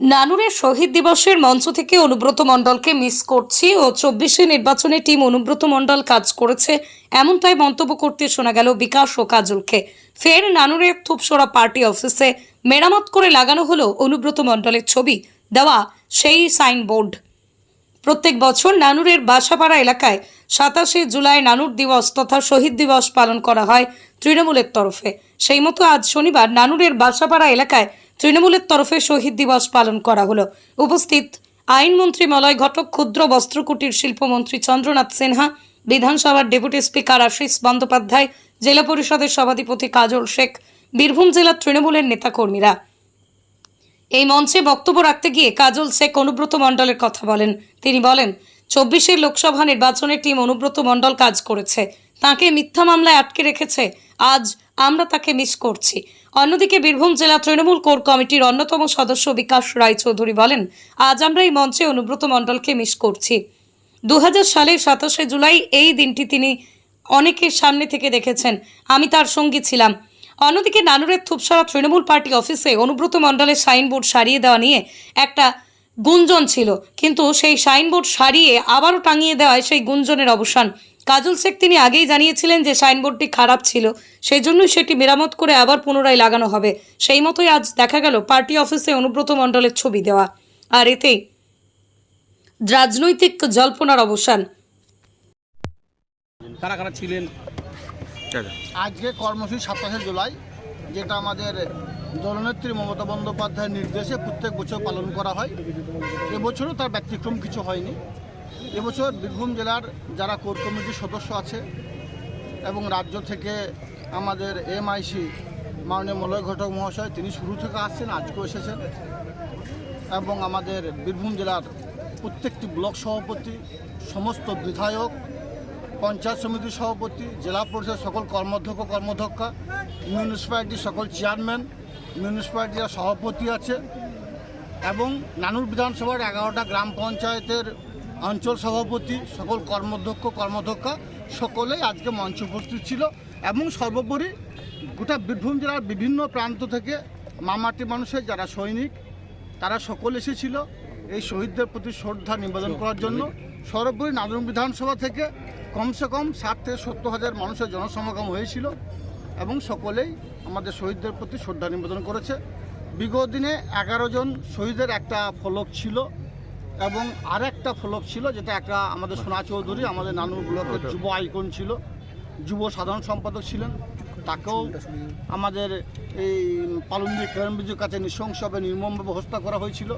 নানুরের শহীদ দিবসের মঞ্চ থেকে অনুব্রত মণ্ডলকে মিস করছি ও চব্বিশে নির্বাচনে টিম অনুব্রত মণ্ডল কাজ করেছে। এমনটাই মন্তব্য করতে শোনা গেল বিকাশ ও কাজলকে। ফের নানুরের থুপসোরা পার্টি অফিসে মেরামত করে লাগানো হলো অনুব্রত মণ্ডলের ছবি। দেওয়া সেই সাইনবোর্ড প্রত্যেক বছর নানুরের বাসাপাড়া এলাকায় সাতাশে জুলাই নানুর দিবস তথা শহীদ দিবস পালন করা হয় তৃণমূলের তরফে। সেই মতো আজ শনিবার নানুরের বাসাপাড়া এলাকায় তৃণমূলের তরফে শহীদ দিবস পালন করা হলো। উপস্থিত আইনমন্ত্রী মলয় ঘটক, ক্ষুদ্র বস্ত্রকুটির শিল্পমন্ত্রী চন্দ্রনাথ সিনহা, বিধানসভার ডেপুটি স্পিকার আশিস বন্দ্যোপাধ্যায়, জেলা পরিষদের সভাধিপতি কাজল শেখ, বীরভূম জেলার তৃণমূলের নেতাকর্মীরা। এই মঞ্চে বক্তব্য রাখতে গিয়ে কাজল শেখ অনুব্রত মণ্ডলের কথা বলেন। তিনি বলেন, চব্বিশের লোকসভা নির্বাচনে টিম অনুব্রত মণ্ডল কাজ করেছে। তাকে মিথ্যা মামলায় আটকে রেখেছে। আজ আমরা তাকে মিস করছি। অন্যদিকে বীরভূম জেলা তৃণমূল কোর কমিটির অন্যতম সদস্য বিকাশ রায়চৌধুরী বলেন, আজ আমরা এই মঞ্চে অনুব্রত মণ্ডলকে মিস করছি। দু সালের সাতাশে জুলাই এই দিনটি তিনি অনেকের সামনে থেকে দেখেছেন। আমি তার সঙ্গী ছিলাম। অন্যদিকে নানুরের থুপসারা তৃণমূল পার্টি অফিসে অনুব্রত মণ্ডলের সাইনবোর্ড সারিয়ে দেওয়া নিয়ে একটা গুঞ্জন ছিল কিন্তু সেই সাইনবোর্ড সারিয়ে আবারও টাঙিয়ে দেওয়ায় সেই গুঞ্জনের অবসান। কাজল শেখ তিনি আগেই জানিয়েছিলেন যে সাইনবোর্ডটি খারাপ ছিল সেই জন্যই সেটি মেরামত করে আবার পুনরায় লাগানো হবে। সেই মতোই আজ দেখা গেল পার্টি অফিসে অনুব্রত মণ্ডলের ছবি দেওয়া। আর এতেই রাজনৈতিক জল্পনার অবসান। কারা কারা ছিলেন? আজকে কর্মসূচি সাতাশে জুলাই যেটা আমাদের দলনেত্রী মমতা বন্দ্যোপাধ্যায়ের নির্দেশে প্রত্যেক বছর পালন করা হয়। এবছরও তার ব্যতিক্রম কিছু হয়নি। এবছর বীরভূম জেলার যারা কোর কমিটির সদস্য আছে এবং রাজ্য থেকে আমাদের এমআইসি মাননীয় মলয় ঘটক মহাশয়, তিনি শুরু থেকে আসছেন, আজকেও এসেছেন এবং আমাদের বীরভূম জেলার প্রত্যেকটি ব্লক সভাপতি, সমস্ত বিধায়ক, পঞ্চায়েত সমিতির সভাপতি, জেলা পরিষদের সকল কর্মাধ্যক্ষ, কর্মধ্যক্ষা মিউনিসিপ্যালিটির সকল চেয়ারম্যান মিউনিসিপ্যালিটির সভাপতি আছে এবং নানুর বিধানসভার এগারোটা গ্রাম পঞ্চায়েতের অঞ্চল সভাপতি, সকল কর্মাধ্যক্ষ, কর্মধ্যক্ষা, সকলেই আজকে মঞ্চে উপস্থিত ছিল এবং সর্বোপরি গোটা বীরভূম জেলার বিভিন্ন প্রান্ত থেকে মামাটি মানুষের, যারা সৈনিক, তারা সকল এসেছিল এই শহীদদের প্রতি শ্রদ্ধা নিবেদন করার জন্য। সর্বোপরি নাদন বিধানসভা থেকে কমসে কম ষাট থেকে সত্তর হাজার মানুষের জনসমাগম হয়েছিল। এবং সকলেই আমাদের শহীদদের প্রতি শ্রদ্ধা নিবেদন করেছে। বিগত দিনে এগারো জন শহীদের একটা ফলক ছিল এবং আর একটা ফলক ছিল যেটা একটা আমাদের সোনা চৌধুরী, আমাদের নানুর ব্লকের যুব আইকন ছিল। যুব সাধারণ সম্পাদক ছিলেন। তাকেও আমাদের এই পালন্দি কেরমবিজুর কাছে নৃশংসভাবে নির্মমভাবে হত্যা করা হয়েছিল।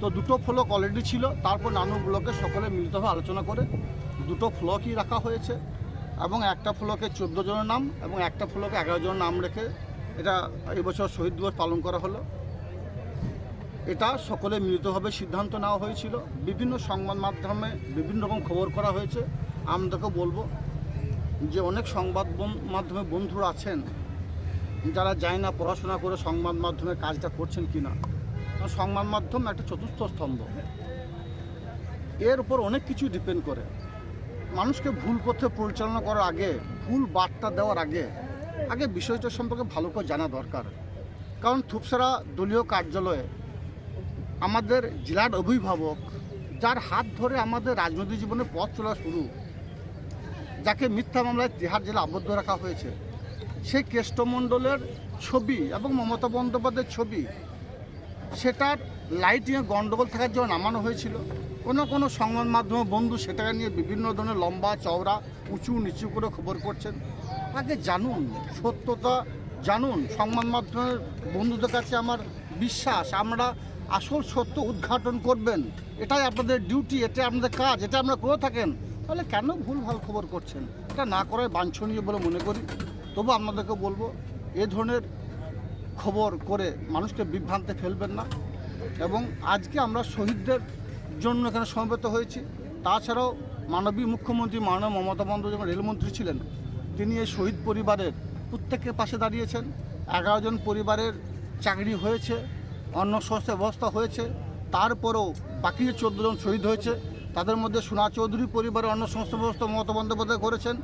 তো দুটো ফলক অলরেডি ছিল। তারপর নানুর ব্লকে সকলে মিলিতভাবে আলোচনা করে দুটো ফলকই রাখা হয়েছে। এবং একটা ফলকে চোদ্দ জনের নাম এবং একটা ফলকে এগারো জনের নাম রেখে এটা এবছর শহীদ দিবস পালন করা হলো। এটা সকলে মিলিতভাবে সিদ্ধান্ত নেওয়া হয়েছিল। বিভিন্ন সংবাদ মাধ্যমে বিভিন্ন রকম খবর করা হয়েছে। আমাদেরকে বলব যে অনেক সংবাদ মাধ্যমে বন্ধুরা আছেন। যারা যায় না পড়াশোনা করে সংবাদ মাধ্যমে কাজটা করছেন কি না সংবাদ মাধ্যম একটা চতুর্থ স্তম্ভ। এর উপর অনেক কিছু ডিপেন্ড করে। মানুষকে ভুল পথে পরিচালনা করার আগে, ভুল বার্তা দেওয়ার আগে আগে বিষয়টা সম্পর্কে ভালো করে জানা দরকার। কারণ থুপসারা দলীয় কার্যালয়ে আমাদের জেলার অভিভাবক, যার হাত ধরে আমাদের রাজনৈতিক জীবনে পথ চলা শুরু, যাকে মিথ্যা মামলায় তিহার জেলা আবদ্ধ রাখা হয়েছে সেই কেষ্টমণ্ডলের ছবি এবং মমতা বন্দ্যোপাধ্যায়ের ছবি, সেটার লাইটিংয়ে গণ্ডগোল থাকার জন্য নামানো হয়েছিল। কোনো কোনো সংবাদ মাধ্যম বন্ধু সেটাকে নিয়ে বিভিন্ন ধরনের লম্বা, চওড়া, উঁচু, নিচু করে খবর করছেন। আগে জানুন, সত্যতা জানুন। সংবাদ মাধ্যমের বন্ধুদের কাছে আমার বিশ্বাস, আমরা আসল সত্য উদ্ঘাটন করবেন। এটাই আপনাদের ডিউটি এটা আপনাদের কাজ এটা আমরা করে থাকেন। তাহলে কেন ভুল ভালো খবর করছেন? এটা না করাই বাঞ্ছনীয় বলে মনে করি। তবু আপনাদেরকে বলব, এ ধরনের খবর করে মানুষকে বিভ্রান্তে ফেলবেন না। এবং আজকে আমরা শহীদদের জন্য এখানে সমবেত হয়েছি। তাছাড়াও মাননীয় মুখ্যমন্ত্রী মাননীয় মমতা বন্দ্যোপাধ্যায় রেলমন্ত্রী ছিলেন, তিনি এই শহীদ পরিবারের প্রত্যেকের পাশে দাঁড়িয়েছেন। এগারো জন পরিবারের চাকরি হয়েছে অন্য সংস্থা ব্যবস্থা হয়েছে, তারপরেও বাকি যে চোদ্দ জন শহীদ হয়েছে, তাদের মধ্যে সোনা চৌধুরী পরিবারের অন্য সংস্থা ব্যবস্থা মমতা বন্দ্যোপাধ্যায় করেছেন।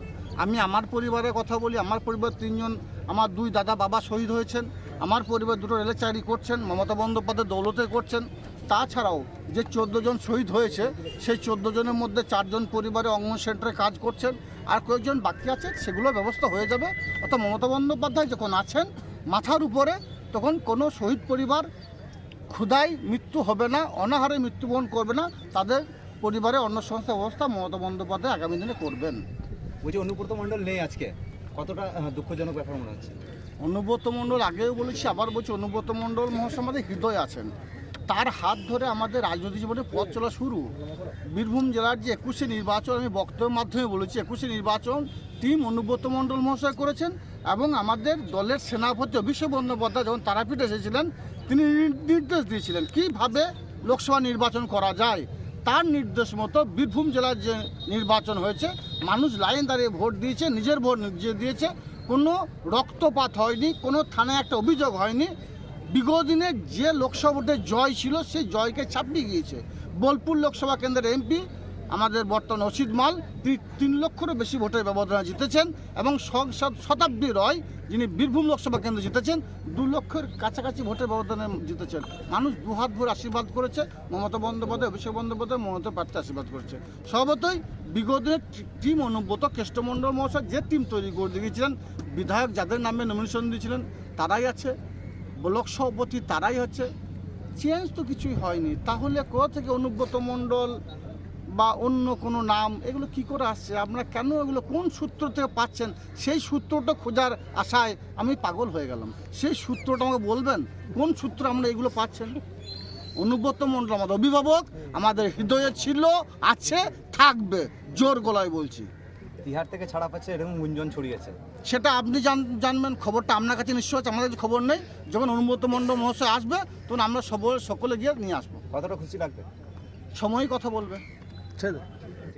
আমি আমার পরিবারের কথা বলি, আমার পরিবার তিনজন, আমার দুই দাদা বাবা শহীদ হয়েছেন। আমার পরিবার দুটো রেলের চাকরি করছেন, মমতা বন্দ্যোপাধ্যায় দৌলতে করছেন। তাছাড়াও যে চোদ্দ জন শহীদ হয়েছে, সেই চোদ্দ জনের মধ্যে চারজন পরিবারে অঙ্গন সেন্টারে কাজ করছেন, আর কয়েকজন বাকি আছে সেগুলো ব্যবস্থা হয়ে যাবে। অর্থাৎ মমতা বন্দ্যোপাধ্যায় যখন আছেন মাথার উপরে, তখন কোনো শহীদ পরিবার ক্ষুধায় মৃত্যু হবে না, অনাহারে মৃত্যুবরণ করবে না, তাদের পরিবারে অন্য সংস্থা ব্যবস্থা মমতা বন্দ্যোপাধ্যায় আগামী দিনে করবেন। বলছি অনুব্রত মণ্ডল নেই আজকে। কতটা দুঃখজনক ব্যাপার মনে হচ্ছে? অনুব্রত মণ্ডল, আগেও বলেছি, আবার বলছি, অনুব্রত মণ্ডল মহাশয় আমাদের হৃদয় আছেন। তার হাত ধরে আমাদের রাজনৈতিক জীবনে পথ চলা শুরু। বীরভূম জেলার যে একুশে নির্বাচন, আমি বক্তব্যের মাধ্যমে বলেছি, একুশে নির্বাচন টিম অনুব্রত মণ্ডল মহাশয় করেছেন এবং আমাদের দলের সেনাপতি অভিষেক বন্দ্যোপাধ্যায় যখন তারাপীঠে এসেছিলেন, তিনি নির- নির্দেশ দিয়েছিলেন কীভাবে লোকসভা নির্বাচন করা যায়। তার নির্দেশ মতো বীরভূম জেলার যে নির্বাচন হয়েছে, মানুষ লাইন দাঁড়িয়ে ভোট দিয়েছে, নিজের ভোট নিজে দিয়েছে। কোনো রক্তপাত হয়নি, কোনো থানায় একটা অভিযোগ হয়নি। বিগত দিনে যে লোকসভা ভোটে জয় ছিল, সেই জয়কে ছাপিয়ে গিয়েছে। বোলপুর লোকসভা কেন্দ্রের এমপি আমাদের বর্তমান অসিত মাল তিনি লক্ষেরও বেশি ভোটের ব্যবধানে জিতেছেন এবং শতাব্দী রয় যিনি বীরভূম লোকসভা কেন্দ্রে জিতেছেন, দু লক্ষের কাছাকাছি ভোটের ব্যবধানে জিতেছেন। মানুষ দু হাত ভরে আশীর্বাদ করেছে, মমতা বন্দ্যোপাধ্যায়, অভিষেক বন্দ্যোপাধ্যায়, মমতা প্রার্থী আশীর্বাদ করেছে। সর্বতই বিগত টিম অনুব্রত কেষ্টমণ্ডল মহাশয় যে টিম তৈরি করে দিয়েছিলেন বিধায়ক যাদের নামে নমিনেশন দিয়েছিলেন, তারাই আছে। ব্লক সভাপতি তারাই হচ্ছে। চেঞ্জ তো কিছুই হয়নি। তাহলে কোথা থেকে অনুব্রত মণ্ডল বা অন্য কোনো নাম এগুলো কি করে আসছে? আপনারা কেন এগুলো কোন সূত্র থেকে পাচ্ছেন? সেই সূত্রটা খোঁজার আশায় আমি পাগল হয়ে গেলাম। সেই সূত্রটা আমাকে বলবেন কোন সূত্র আমরা এগুলো পাচ্ছেন? অনুব্রত মণ্ডল আমাদের অভিভাবক আমাদের হৃদয়ে ছিল আছে থাকবে জোর গলায় বলছি। তিহার থেকে ছাড়া পাচ্ছে এরকম গুঞ্জন ছড়িয়েছে। সেটা আপনি জান- জানবেন খবরটা আপনার কাছে নিশ্চয় আছে আমাদের কাছে খবর নেই। যখন অনুব্রত মণ্ডল মহাশয় আসবে তখন আমরা সব সকলে গিয়ে নিয়ে আসব। কতটা খুশি লাগবে? সময়ই কথা বলবে। ছেড়ে দে।